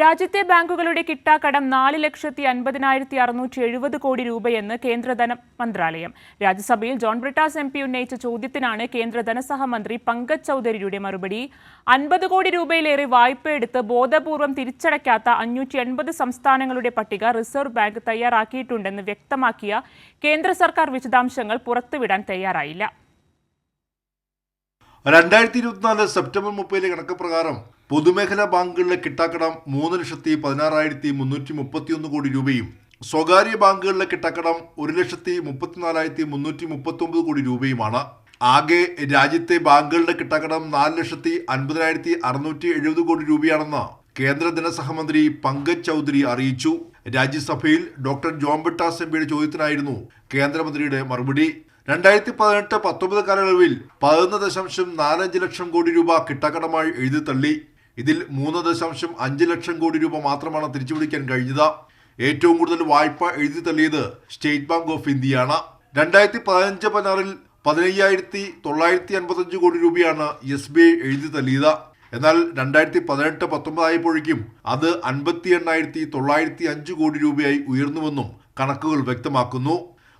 രാജ്യത്തെ ബാങ്കുകളുടെ കിട്ടാക്കടം നാല് ലക്ഷത്തി അൻപതിനായിരത്തി അറുന്നൂറ്റി എഴുപത് കോടി രൂപയെന്ന് കേന്ദ്ര ധന മന്ത്രാലയം. രാജ്യസഭയിൽ ജോൺ ബ്രിട്ടാസ് എം പി ഉന്നയിച്ച ചോദ്യത്തിനാണ് കേന്ദ്ര ധനസഹമന്ത്രി പങ്കജ് ചൌധരിയുടെ മറുപടി. അൻപത് കോടി രൂപയിലേറെ വായ്പയെടുത്ത് ബോധപൂർവം തിരിച്ചടയ്ക്കാത്ത അഞ്ഞൂറ്റി എൺപത് സംസ്ഥാനങ്ങളുടെ പട്ടിക റിസർവ് ബാങ്ക് തയ്യാറാക്കിയിട്ടുണ്ടെന്ന് വ്യക്തമാക്കിയ കേന്ദ്ര സർക്കാർ വിശദാംശങ്ങൾ പുറത്തുവിടാൻ തയ്യാറായില്ല. രണ്ടായിരത്തി ഇരുപത്തിനാല് സെപ്റ്റംബർ മുപ്പതിലെ കണക്ക് പ്രകാരം പൊതുമേഖലാ ബാങ്കുകളിലെ കിട്ടാക്കടം മൂന്ന് ലക്ഷത്തി പതിനാറായിരത്തി മുന്നൂറ്റി മുപ്പത്തിയൊന്ന് കോടി രൂപയും സ്വകാര്യ ബാങ്കുകളിലെ കിട്ടാക്കടം ഒരു ലക്ഷത്തി മുപ്പത്തിനാലായിരത്തി മുന്നൂറ്റി മുപ്പത്തി ഒമ്പത് കോടി രൂപയുമാണ്. ആകെ രാജ്യത്തെ ബാങ്കുകളുടെ കിട്ടാക്കടം നാല് ലക്ഷത്തി അൻപതിനായിരത്തി അറുന്നൂറ്റി എഴുപത് കോടി രൂപയാണെന്ന് കേന്ദ്ര ധനസഹമന്ത്രി പങ്കജ് ചൗധരി അറിയിച്ചു. രാജ്യസഭയിൽ ഡോക്ടർ ജോൺ ബിട്ടാസ് എം പിയുടെ ചോദ്യത്തിനായിരുന്നു കേന്ദ്രമന്ത്രിയുടെ മറുപടി. രണ്ടായിരത്തി പതിനെട്ട് പത്തൊമ്പത് കാലയളവിൽ പതിനൊന്ന് ദശാംശം നാലഞ്ച് ലക്ഷം കോടി രൂപ കിട്ടാക്കടമായി എഴുതി തള്ളി. ഇതിൽ മൂന്ന് ദശാംശം അഞ്ച് ലക്ഷം കോടി രൂപ മാത്രമാണ് തിരിച്ചുപിടിക്കാൻ കഴിഞ്ഞത്. ഏറ്റവും കൂടുതൽ വായ്പ എഴുതി തള്ളിയത് സ്റ്റേറ്റ് ബാങ്ക് ഓഫ് ഇന്ത്യയാണ്. രണ്ടായിരത്തി പതിനഞ്ച് പതിനാറിൽ പതിനയ്യായിരത്തി തൊള്ളായിരത്തി അൻപത്തഞ്ച് കോടി രൂപയാണ് എസ് ബി ഐ എഴുതി തള്ളിയത്. എന്നാൽ രണ്ടായിരത്തി പതിനെട്ട് പത്തൊമ്പതായപ്പോഴേക്കും അത് അൻപത്തി എണ്ണായിരത്തി തൊള്ളായിരത്തി അഞ്ച് കോടി രൂപയായി ഉയർന്നുവെന്നും കണക്കുകൾ വ്യക്തമാക്കുന്നു.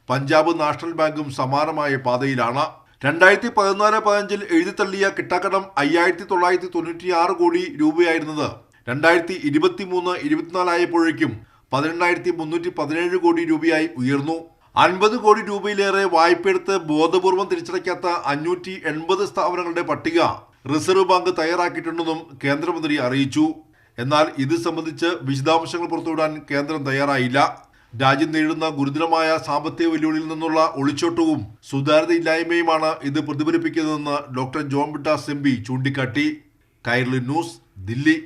പഞ്ചാബ് നാഷണൽ ബാങ്കും സമാനമായ പാതയിലാണ്. രണ്ടായിരത്തി പതിനാല് പതിനഞ്ചിൽ എഴുതിത്തള്ളിയ കിട്ടാക്കടം അയ്യായിരത്തി തൊള്ളായിരത്തി തൊണ്ണൂറ്റി ആറ് കോടി രൂപയായിരുന്നത്. രണ്ടായിരത്തി ഇരുപത്തി മൂന്ന് ഇരുപത്തിനാലായപ്പോഴേക്കും പതിനെണ്ണായിരത്തി മുന്നൂറ്റി പതിനേഴ് കോടി രൂപയായി ഉയർന്നു. അൻപത് കോടി രൂപയിലേറെ വായ്പയെടുത്ത് ബോധപൂർവം തിരിച്ചടയ്ക്കാത്ത അഞ്ഞൂറ്റി എൺപത് സ്ഥാപനങ്ങളുടെ പട്ടിക റിസർവ് ബാങ്ക് തയ്യാറാക്കിയിട്ടുണ്ടെന്നും കേന്ദ്രമന്ത്രി അറിയിച്ചു. എന്നാൽ ഇത് സംബന്ധിച്ച് വിശദാംശങ്ങൾ പുറത്തുവിടാൻ കേന്ദ്രം തയ്യാറായില്ല. രാജ്യം നേരിടുന്ന ഗുരുതരമായ സാമ്പത്തിക വെല്ലുവിളിയിൽ നിന്നുള്ള ഒളിച്ചോട്ടവും സുതാര്യതയില്ലായ്മയുമാണ് ഇത് പ്രതിഫലിപ്പിക്കുന്നതെന്ന് ഡോക്ടർ ജോൺ ബിട്ടാസ് ചൂണ്ടിക്കാട്ടി. കൈർലി ന്യൂസ് ദില്ലി.